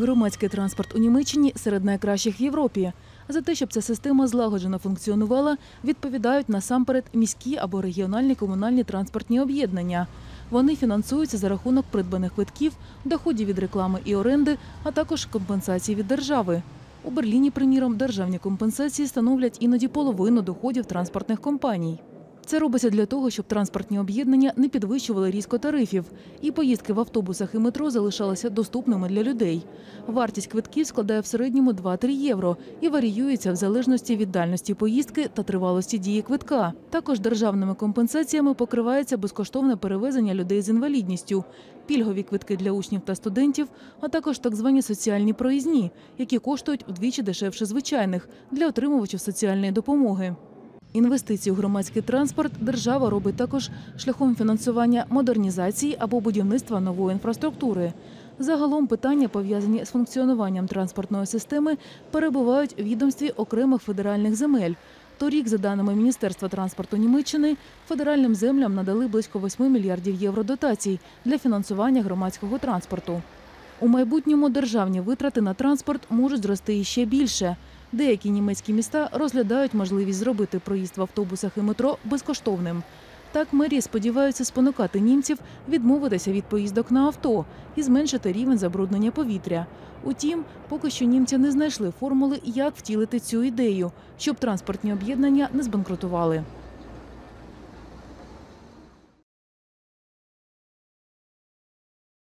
Громадський транспорт у Німеччині серед найкращих в Європі. За те, щоб ця система злагоджено функціонувала, відповідають насамперед міські або регіональні комунальні транспортні об'єднання. Вони фінансуються за рахунок придбаних квитків, доходів від реклами і оренди, а також компенсації від держави. У Берліні, приміром, державні компенсації становлять іноді половину доходів транспортних компаній. Це робиться для того, щоб транспортні об'єднання не підвищували різко тарифів, і поїздки в автобусах і метро залишалися доступними для людей. Вартість квитків складає в середньому 2-3 євро і варіюється в залежності від дальності поїздки та тривалості дії квитка. Також державними компенсаціями покривається безкоштовне перевезення людей з інвалідністю, пільгові квитки для учнів та студентів, а також так звані соціальні проїзні, які коштують вдвічі дешевше звичайних для отримувачів соціальної допомоги. Інвестиції у громадський транспорт держава робить також шляхом фінансування модернізації або будівництва нової інфраструктури. Загалом питання, пов'язані з функціонуванням транспортної системи, перебувають в відомстві окремих федеральних земель. Торік, за даними Міністерства транспорту Німеччини, федеральним землям надали близько 8 мільярдів євро дотацій для фінансування громадського транспорту. У майбутньому державні витрати на транспорт можуть зрости іще більше. Деякі німецькі міста розглядають можливість зробити проїзд в автобусах і метро безкоштовним. Так мерії сподіваються спонукати німців відмовитися від поїздок на авто і зменшити рівень забруднення повітря. Утім, поки що німці не знайшли формули, як втілити цю ідею, щоб транспортні об'єднання не збанкрутували.